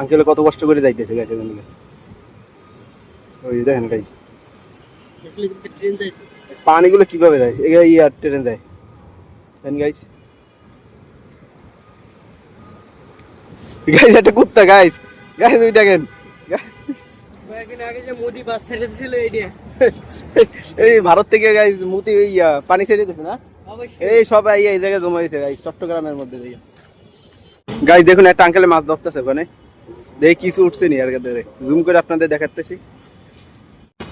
Uncle কত কষ্ট করে যাইতেছে গাইস এখান থেকে। ওই দেখেন গাইস পানিগুলো কীভাবে যায়? এগুলো ইয়ার ট্রেন যায়। দেখেন গাইস গাইস একটা কুত্তা গাইস গাইস ওই দেখেন। এই ভারত থেকে গাইস মুতি ওই পানি ছেড়ে দিতেছে না? এই সব এই এই জায়গায় জমা হয়েছে গাইস চট্টগ্রামের মধ্যে। গাইস দেখুন একটা আঙ্কেলে মাছ ধরতেছে ওখানে। দেখি কিছু উঠছে নি আর ধরে জুম করে আপনাদের দেখাতেছি।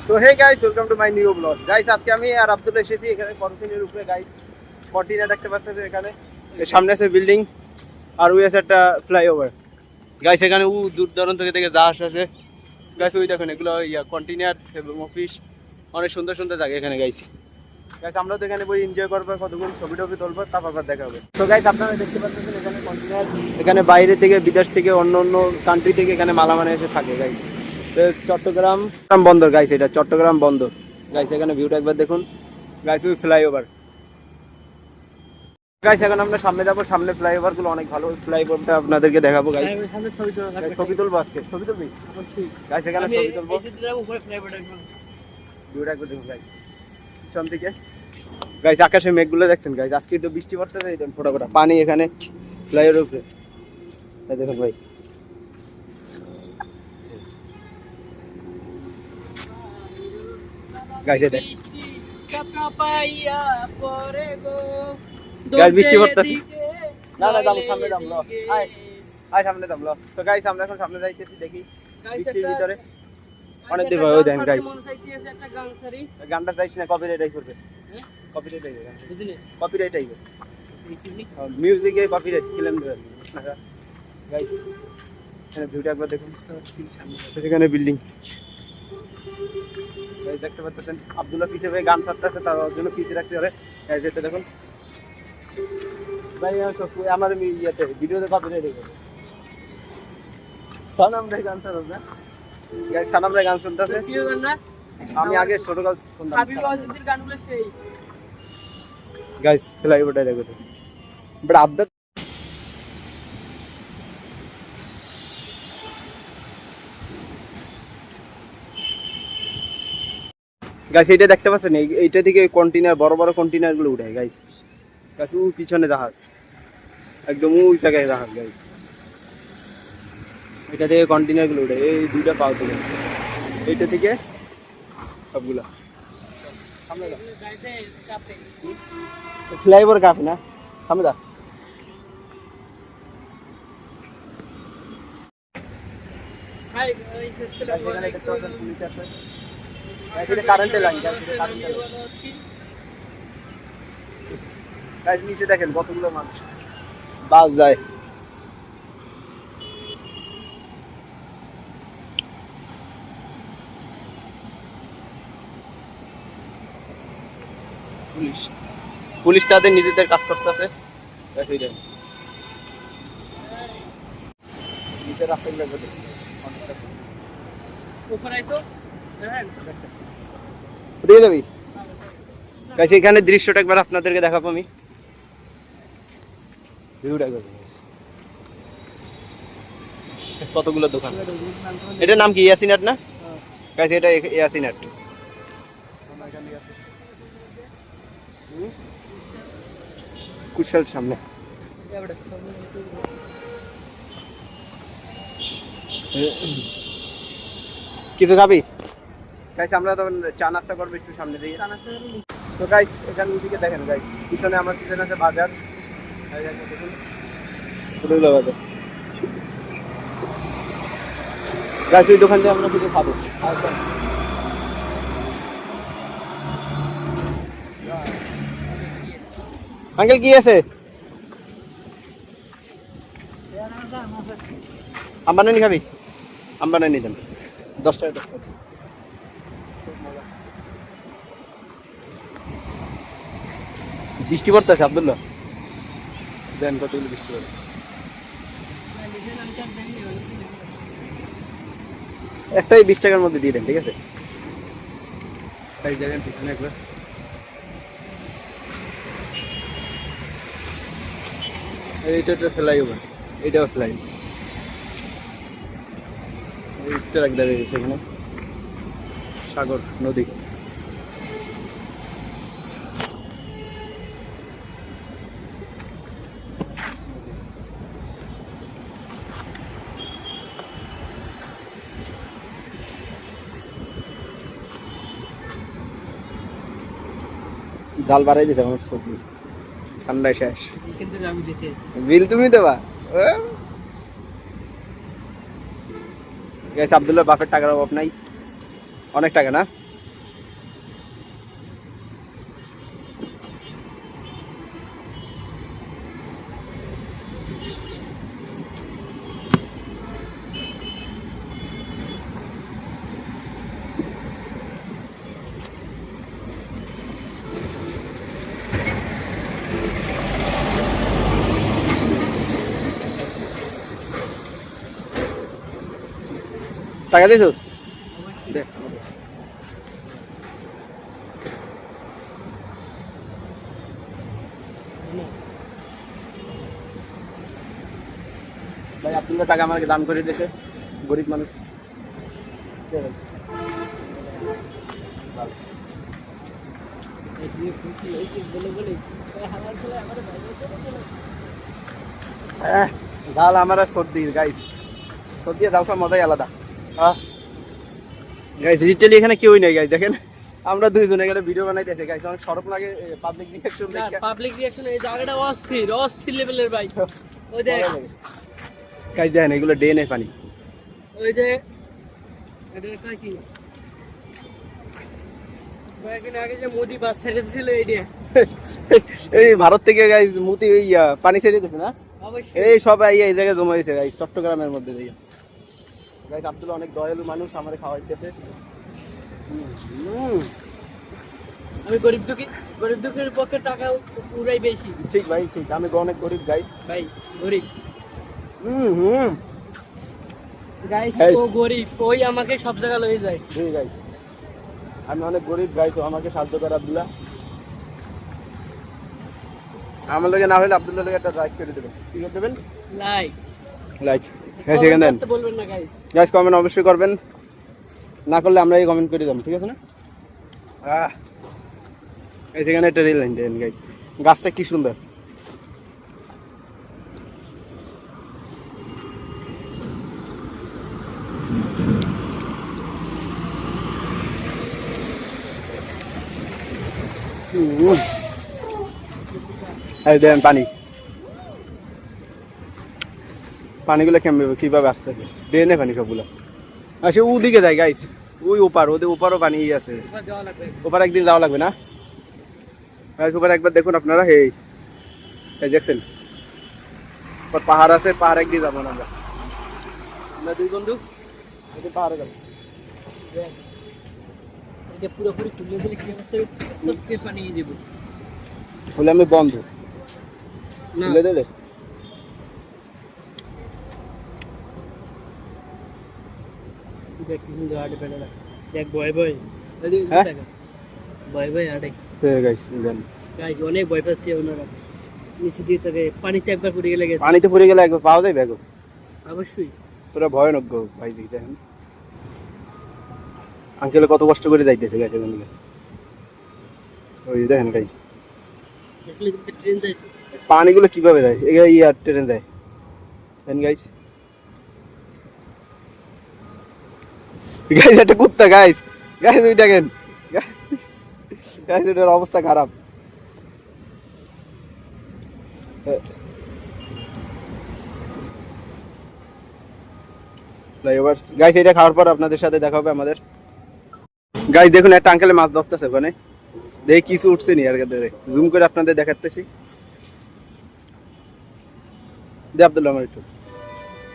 So hey guys welcome to my new vlog guys আজকে আমি আর আব্দুল এসেছি এখানে কন্টিনের উপরে গাইস কন্টিনা দেখতে পাচ্ছেন এখানে সামনে আছে বিল্ডিং আর ওই আছে একটা ফ্লাইওভার গাইস এখানে, উ, দূর দূরান্ত থেকে থেকে জাহাজ আছে। গাইস ওই দেখুন, এগুলো, ইয়া কন্টিনার এবং অফিস অনেক সুন্দর সুন্দর জায়গা এখানে গাইস গাইস আমরা তো এখানে বই এনজয় করব কতক্ষণ ছবি টবি তুলবো তারপর আবার দেখা হবে। তো গাইস আপনারা দেখতে পাচ্ছেন এখানে কন্টিনার এখানে বাইরে থেকে বিদেশ থেকে অন্য অন্য কান্ট্রি থেকে এখানে মালামাল এসে থাকে গাইস চট্টগ্রাম বন্দর গাইস এটা চট্টগ্রাম বন্দর। গাইস এখানে ভিউটা একবার দেখুন। গাইস ওই ফ্লাইওভার গাইস এখন আমরা সামনে যাব সামনে ফ্লাইওভারগুলো অনেক ভালো ওই ফ্লাইওভারটা আপনাদেরকে দেখাবো গাইস ছবি তুলবো আজকে ছবি তুলবি? গাইস এখানে ছবি তুলবো। ভিউটা একবার দেখুন গাইস পিছন গাইস আকাশে মেঘগুলো দেখছেন গাইস আজকে তো বৃষ্টি পড়তেছে এই দেখুন ফোটা ফোটা। পানি এখানে ফ্লাইওভার উপরে। দেখুন ভাই। বৃষ্টি পড়তাছে। না, না, সামনে ল। আয়। আয় সামনে দামলো তো আমরা এখন সামনে যাইতেছি দেখি। বৃষ্টির ভিতরে। অনেক ওই গাইস। মন ছাড়ি। গানটা চাইছি না কপিরাইট আই করবে? কপিরাইট আইবে বুঝলি? কপিরাইট আইবে মিউজিকে কপিরাইট গাইস এখানে ভিউটা একবার দেখুন। সেখানে বিল্ডিং গাইস দেখতে পাচ্ছেন আব্দুল্লাহ পিছে ভাই গান ছাড়তেছে তার জন্য পিছে রাখছে গাইস এটা দেখুন। ভাই আমার ইয়েতে ভিডিওতে কপিরাইট আইবে সানাম রে গান ছাড়ো না গাইস সানাম রে গান শুনতেছে। প্রিয় গান না? আমি আগে ছোটকাল শুনতাম। হাবিব ওয়াজিদের গানগুলো সেই। গাইস দেখো বাট আবদা গাইস এটা দেখতে পাচ্ছেন? এই- এইটা থেকে কন্টেনার বড় বড় কন্টেনারগুলো উঠে গাইস গাইস ও পিছনে জাহাজ। একদম ওই জায়গায় জাহাজ গাইস এটা থেকে কন্টেনারগুলো উঠে এই দুইটা পাও থেকে। এইটা থেকে সবগুলা। ফ্লাইওভার কাফি না? গাইস এটা কারেন্টের লাইন নিচে দেখেন কতগুলো মানুষ। বাস যায় পুলিশ পুলিশ তাদের নিজেদের কাজ করতেছে। দিয়ে যাবি? এখানে দৃশ্যটা একবার আপনাদেরকে দেখাবো আমি। ভিউটা কতগুলো দোকান? এটার নাম কি? ইয়াসিনাট না? গাইস এটা এ- ইয়াসিনাট কুশাল সামনে। কিছু খাবি? গাইস আমরা তখন চা নাস্তা করব একটু সামনে দিকে তো গাইস এখান দিকে দেখেন গাইস পিছনে আমার পিছনে আছে বাজার। গাইস ওই দোকান থেকে আমরা কিছু খাব। আচ্ছা। আঙ্কেল কি আছে? আম্বানানি খাবি? আম্বানানি দেন। দশ টাকা দশ। টাকা বৃষ্টি পড়তেছে আব্দুল্লাহ। দেন কতগুলো বৃষ্টি পড়ে? একটাই বিশ টাকার মধ্যে দিয়ে দেন ঠিক আছে? দেখেন পিছনে একবার। এইটা একটা ফ্লাই ওভার এইটাও ফ্লাই। ট্রাক দাঁড়িয়ে গেছে এখানে। সাগর, নদী। জাল বাড়াই দিছে আমার সবজি ঠান্ডায় শেষ। বিল তুমি দেবা? আব্দুল্লাহ বাপের টাকার অভাব নাই। অনেক টাকা না? টাকা দিয়েছিস দেখ। ভাই আব্দুল্লাহ টাকা আমাকে দান করে দিয়েছে গরিব মানুষ। ঝাল আমার সর্দি গাইস সর্দি ঝাল মজাই আলাদা। গাইস রিটেলি এখানে কেউই নেই গাইস দেখেন। আমরা দুইজন এখানে ভিডিও বানাইতেছি অনেক সরব লাগে পাবলিক দেখে। পাবলিক রিয়াকশন এই জায়গাটা অস্থির অস্থির লেভেলের ভাই। ওই দেখ। দেখেন এগুলো পানি। ওই যে এটা কি? কয়েকদিন আগে যে মোদি বাস ছেড়ে দিছিল এই ভারত থেকে মুতি ওই পানি ছেড়ে দিতেছে না? এই সব এই এই জায়গায় জমা হয়েছে চট্টগ্রামের মধ্যে দিয়ে। গাইস আব্দুল্লাহ অনেক দয়ালু মানুষ আমারে খাওয়াইতেছে। আমি গরিব দুঃখী গরিব দুঃখের পক্ষে টাকা পুরাই বেশি। ঠিক ভাই ঠিক। আমি অনেক গরিব গাইস ভাই গরিব। হুম হুম। গাইস ও গরিব ওই আমাকে সব জায়গা লয়ে যায়। ঠিক গাইস আমি অনেক গরিব গাইস তো আমাকে সাহায্য করে আব্দুল্লাহ। আমার লোকে না হলে আব্দুল্লাহ লোকে একটা লাইক করে দেবেন। কি করে দেবেন? লাইক লাইক গাইস এখানে দেন। বলবেন না গাইস গাইস কমেন্ট অবশ্যই করবেন। না করলে আমরা এই কমেন্ট করে দেব ঠিক আছে না? গাইস এখানে একটা রেল লাইন দেন গাইস গাছটা কি সুন্দর। এই দেন পানি। পানিগুলো কেমন কীভাবে আসতেছে ড্রেনে পানি সবগুলো আর সে ওদিকে যায় গাইস ওই ওপার ওদের ওপারও পানি আছে। এবার যাওয়া লাগবে ওপার একদিন যাওয়া লাগবে না? গাইস ওপার একবার দেখুন আপনারা হেই এই দেখছেন? ওপার পাহাড় আছে পাহাড় একদিন যাব না আমরা আমরা দুই বন্ধু একদিন পাহাড়ে যাব। দেখ। এটা পুরোপুরি তুলে দিলে কি অবস্থা হবে? সত্যি পানি দেবো। বলে আমি বন্ধ। না। তুলে দিলে। দেখ কি সুন্দর আটে পেটে দেখ হ্যাঁ? দেখা। ভয় ভয় আটে অনেক ভয় পাচ্ছে ওনারা নিচে দিয়ে থাকে পানিতে একবার পড়ে গেলে গেছে পানিতে পড়ে গেলে একবার পাওয়া যায় ব্যাগও অবশ্যই পুরো ভয়ানক গো, ভাই, দেখি দেখেন। আঙ্কেলে কত কষ্ট করে যাইতেছে ওই দেখেন গাইস ট্রেন যায় পানিগুলো কীভাবে যায়? এগুলো ইয়ার ট্রেন যায়। দেন গাইস গাইস একটা কুত্তা গাইস গাইস ওই দেখেন। গাইস এটার অবস্থা খারাপ। ফ্লাইওভার গাইস এটা খাওয়ার পর আপনাদের সাথে দেখা হবে আমাদের। গাইস দেখুন, একটা আঙ্কেলে মাছ ধরতেছে ওখানে। দেখি কিছু উঠছে নি আর ধরে। জুম করে আপনাদের দেখাতেছি। দে আব্দুল্লাহ আমার একটু।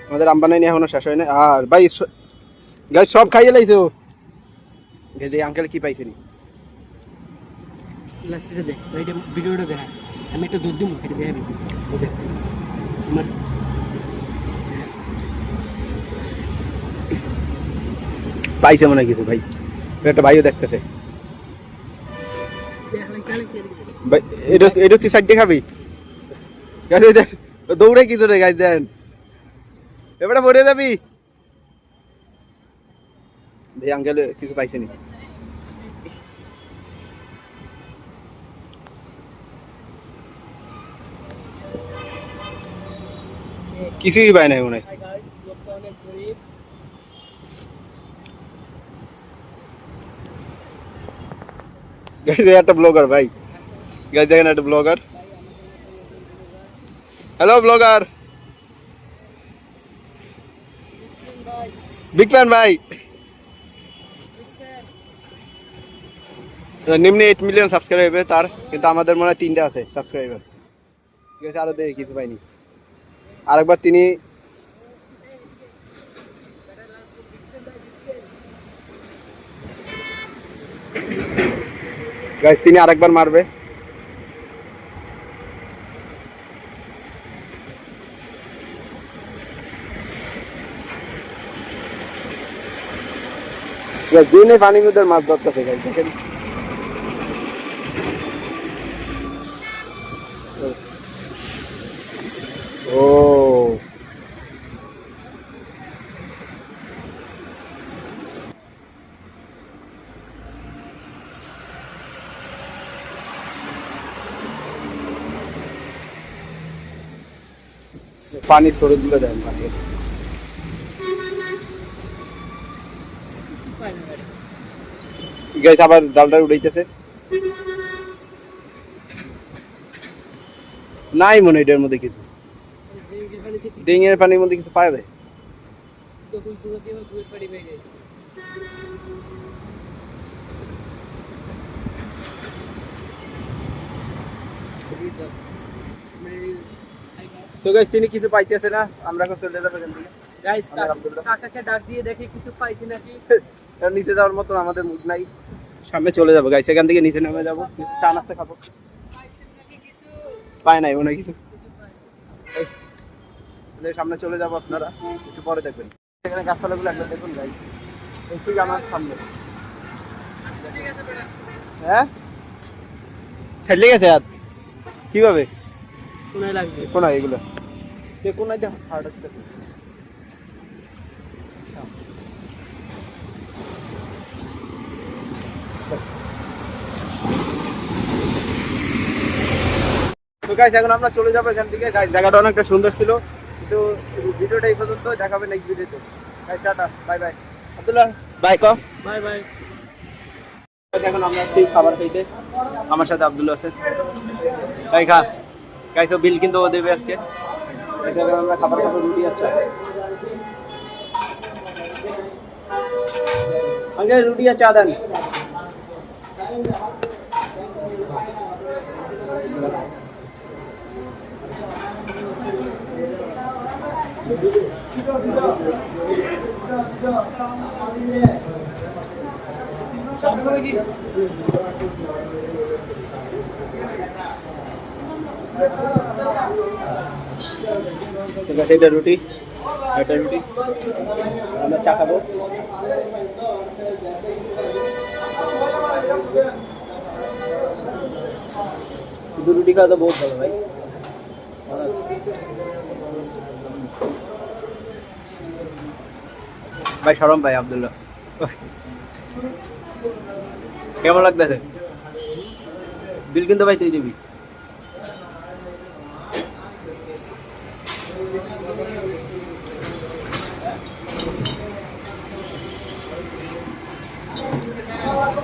আমাদের আম্বানাইনি এখনও শেষ হয় না আর ভাই গাইস সব খাইয়ে লাইছে ও। দে আঙ্কেল কি পাইছে নি লাস্টে দেখ এইটা ভিডিওটা দেখা আমি একটা দুধ দিব এটা দেখাবি দেখ আমার পাইছে মনে হয় কিছু ভাই। একটা ভাইও দেখতেছে। ভাই এটা এটা তুই সাইড খাবি। গাইস দেখ দৌড়ে কিছু রে গাইস দেন এবারে ভরে যাবি। দেখি আঙ্কেল কিছু পাইছে নি কিছুই পায় নাই মনে হয়। Hi guys, লোকটা অনেক গরিব গাইজ একটা ব্লগার ভাই। গাইজ দেখেন একটা vlogger hello vlogger big fan ভাই। নিম্নে এইট মিলিয়ন সাবস্ক্রাইবার তার, কিন্তু আমাদের মনে হয় তিনটা আছে সাবস্ক্রাইবার ঠিক আছে, আরও দেখি, কিছু পাইনি। আরেকবার তিনি গাইজ তিনি আরেকবার মারবে। দিনে পানির মধ্যে মাছ ধরতেছে গাইজ দেখেন ও পানি সরে দিলে দেন পানি গাইস আবার জালটা উড়াইতেছে। নাই মনে এটার মধ্যে কিছু। ড্রিঙ্কের পানিতে কি ডিং এর পানির মধ্যে কিছু পুরো দিয়ে আমার ঘুরে পানি বাইরে সো গাইস তিনি কিছু পাইতেছে না আমরা এখন চলে যাব এখান থেকে। গাইস কাকাকে ডাক দিয়ে দেখি কিছু পাইছি নাকি? নিচে যাওয়ার মতো আমাদের মুড নাই। সামনে চলে যাব। গাইস এখান থেকে নিচে নেমে যাব। চা নাস্তা খাব। পায় নাই মনে কিছু। সামনে চলে যাব আপনারা। একটু পরে দেখবেন। এখানে গাছপালাগুলো একবার দেখুন গাইস ঠিক আমার সামনে। হ্যাঁ? ছেলে গেছে আর কীভাবে? শোনাই লাগবে? কোন এগুলো? কে কোন আইতে হার্ড আছে তো গাইস এখন আমরা চলে যাব এখান থেকে। গাইস জায়গাটা অনেকটা সুন্দর ছিল। কিন্তু ভিডিওটা এই পর্যন্ত দেখাবে নেক্সট ভিডিওতে guys tata bye bye Abdullah bye ক বাই বাই এখন আমরা সেই খাবার খাইতে। আমার সাথে আব্দুল্লাহ আছে। ভাই খা। গাইস বিল কিন্তু ও দেবে আজকে গাইস এখন আমরা খাবার খাব রুটি আচ্ছা আগে রুটি আর চা দেন ঠিক এটা রুটি এটা রুটি। আমরা চা খাব। শুধু রুটি খাওয়া তো বহুত ভালো ভাই। ভাই, সরম ভাই, আব্দুল্লাহ। কেমন লাগতেছে? বিল কিন্তু ভাই তুই দিবি।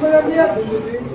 Gracias.